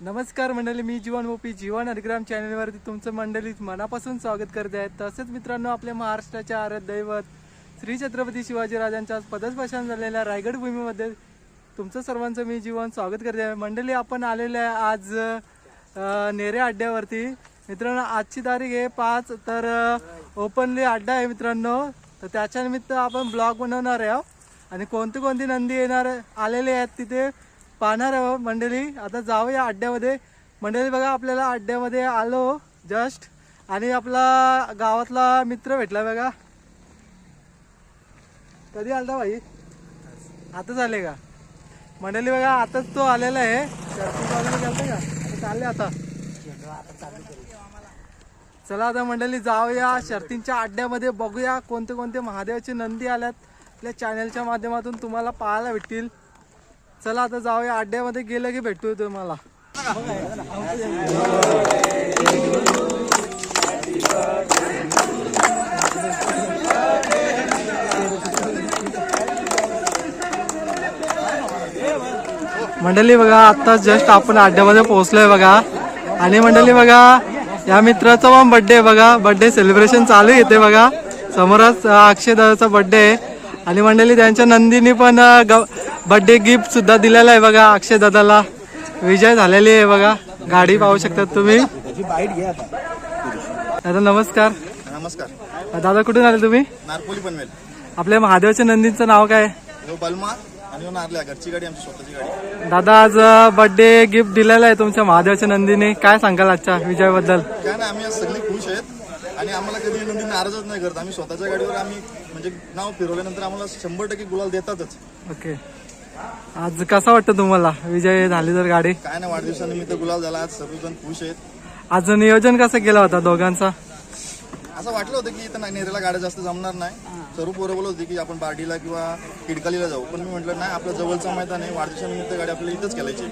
नमस्कार मंडळी मी जीवन ओपी जीवन हरिग्राम चॅनलवरती तुमचं मंडळी मनापासून स्वागत करते आहेत तसेच मित्रांनो आपल्या महाराष्ट्राचे आराध्य दैवत श्री छत्रपती शिवाजीराजांच्या आज पदस्पर्शन झालेल्या रायगड भूमीमध्ये तुमचं सर्वांचं मी जीवन स्वागत करते आहे. मंडळी आपण आलेलं आहे आज नेरे अड्ड्यावरती. मित्रांनो आजची तारीख आहे पाच तर ओपनली अड्डा आहे मित्रांनो. तर त्याच्यानिमित्त आपण ब्लॉग बनवणार आहे हो. आणि कोणती कोणती नंदी येणार आलेले आहेत तिथे पाहणार आहे मंडळी. आता जाऊया अड्ड्यामध्ये. मंडळी बघा आपल्याला अड्ड्यामध्ये आलो जस्ट आणि आपला गावातला मित्र भेटला बघा. कधी आलता भाई? आता झाले का? मंडळी बघा आताच तो आलेला आहे. शर्ती का? चालले आता. चला आता मंडळी जाऊया शर्तींच्या अड्ड्यामध्ये. बघूया कोणते कोणते महादेवाचे नंदी आल्यात. आपल्या चॅनलच्या माध्यमातून तुम्हाला पाहायला भेटतील. चला आता जाऊया. अड्ड्यामध्ये गेलं की भेटतोय तुम्हाला मंडळी बघा आता जस्ट आपण अड्ड्यामध्ये पोहोचलोय बघा. आणि मंडळी बघा या मित्राचा पण बड्डे बघा. बड्डे सेलिब्रेशन चालू येते बघा. समोरच अक्षय दादाचा बर्थडे आहे. आणि मंडळी त्यांच्या नंदिनी पण बर्थडे गिफ्ट सुद्धा दिलेला आहे बघा अक्षय दादाला. विजय झालेली आहे बघा. गाडी पाहू शकतात तुम्ही. दादा नमस्कार. नमस्कार. दादा कुठून आले तुम्ही? नारपोली पनवेल आपल्या महादेवाच्या नंदीचं नाव काय? यो बलमा आणि यो नारल्या घरची गाडी आमची स्वतःची गाडी. दादा आज बर्थडे गिफ्ट दिलेलं आहे तुमच्या महादेवाच्या नंदीने. काय सांगाल आजच्या विजयाबद्दल? काय नाही आम्ही सगळे खुश आहेत. आणि आम्हाला कधी नंदी नाराजच नाही करत. आम्ही स्वतःच्या गाडीवर आम्ही म्हणजे नाव फिरवल्यानंतर आम्हाला शंभर टक्के गुलाल देतातच. ओके. आज कसं वाटतं तुम्हाला? विजय झाली तर गाडी? काय नाही वाढदिवसानिमित्त गुलाल झाला. आज सर्वजण खुश आहेत. आज नियोजन कसं केलं होता दोघांचा? असं वाटलं होतं की इथं नेरेला गाड्या जास्त जमणार नाही. सर्व पोरं बोलत होती की आपण बार्डीला किंवा किडकालीला जाऊ. पण मी म्हटलं नाही आपलं जवळचं मैदान आहे. वाढदिवसानिमित्त गाडी आपल्याला इथंच केलायची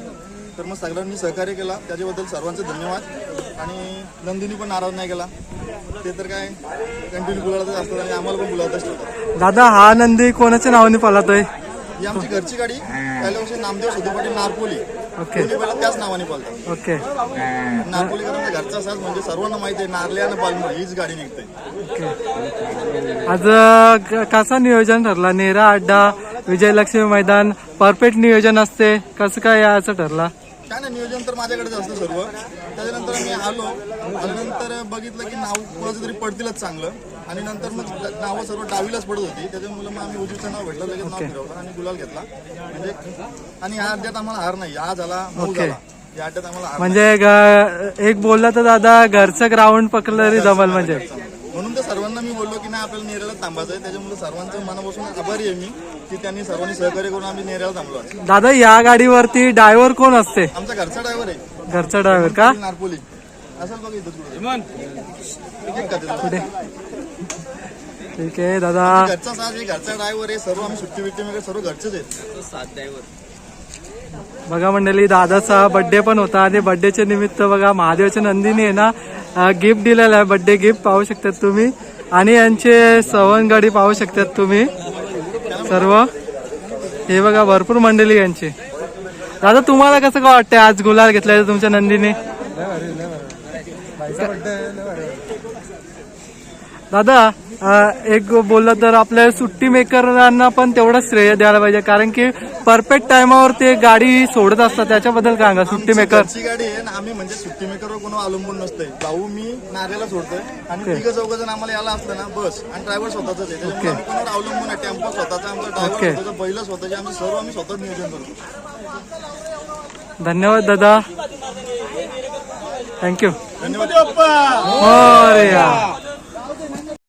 तर मग सगळ्यांनी सहकार्य केला. त्याच्याबद्दल सर्वांचे धन्यवाद. आणि नंदिनी पण नाराज नाही केला. ते तर काय कंटिन्यू बोलायचं असतात आणि आम्हाला पण बोलावतच ठेवतात. दादा हा नंदी कोणाच्या नावाने पळतोय? ही आमची घरची गाडी. पहिल्या वर्षी नामदेव सुधू पाटील नारपोली. ओके. त्याच नावाने पालतात ओके. नारपोलीकरांचा घरचा साज म्हणजे सर्वांना माहिती आहे नारले आणि पालमर हीच गाडी निघते. आज कसा नियोजन ठरला? नेरा अड्डा विजयलक्ष्मी मैदान परफेक्ट नियोजन असते. कसं काय याचं ठरला? काय नाही नियोजन तर माझ्याकडेच असतं सर्व. त्याच्यानंतर मी आलो. आल्यानंतर बघितलं की नाव कोणाचं तरी पडतीलच चांगलं. आणि नंतर मग नावं सर्व डावीलाच पडत होती. त्याच्यामुळे मग आम्ही उजवीचं नाव भेटलं लगेच नाव फिरवलं आणि गुलाल घेतला. म्हणजे आणि ह्या अड्ड्यात आम्हाला हार नाही. हा झाला नऊ ओके. झाला. या अड्ड्यात आम्हाला हार म्हणजे ग- एक बोलला तर दादा घरचं ग्राउंड पकडलं तरी जमल म्हणजे. नाही. म्हणून तर सर्वांना मी बोललो की नाही आपल्याला नेऱ्याला थांबायचं आहे त्याच्यामुळे सर्वांचं मनापासून आभारी आहे मी की त्यांनी सर्वांनी सहकार्य करून आम्ही नेऱ्याला थांबलो आज. दादा या गाडीवरती ड्रायव्हर कोण असते? आमचा घरचा ड्रायव्हर आहे. घरचा ड्रायव्हर का? नारपोली. असेल बघ इथं कुठे. एक का तिथं? ठीक आहे दादा. घरचा आहे घरचा ड्रायव्हर आहे. सर्व आम्ही सुट्टी बिट्टी वगैरे सर्व घरचेच आहेत. बघा मंडळी दादाचा बर्थडे पण होता आणि बर्थडेच्या निमित्त बघा महादेवाच्या नंदीने आहे ना गिफ्ट दिलेलं आहे बर्थडे गिफ्ट पाहू शकतात तुम्ही. आणि यांचे सवन गाडी पाहू शकतात तुम्ही. सर्व. हे बघा भरपूर मंडळी यांची. दादा तुम्हाला कसं काय वाटतंय आज गुलाल घेतलाय तुमच्या नंदीने? दादा एक बोललं तर आपल्या सुट्टी मेकरांना पण तेवढं श्रेय द्यायला पाहिजे कारण की परफेक्ट टायमावर ते गाडी सोडत असतात. त्याच्याबद्दल काय सांगा सुट्टी मेकर? गाडी आहे आणि आम्ही म्हणजे सुट्टी मेकरवर कोण अवलंबून नसतंय. भाऊ मी नारेला सोडतोय आणि तिघ चौघ जण आम्हाला याला असलं ना बस. आणि ड्रायव्हर स्वतःच आहे. त्याच्यामुळे आम्ही कोणावर अवलंबून आहे टेम्पो स्वतःचा आमचा. ड्रायव्हर स्वतःचा बैल स्वतःचे आम्ही सर्व आम्ही स्वतःच नियोजन करतो. धन्यवाद दादा. थँक्यू धन्यवाद.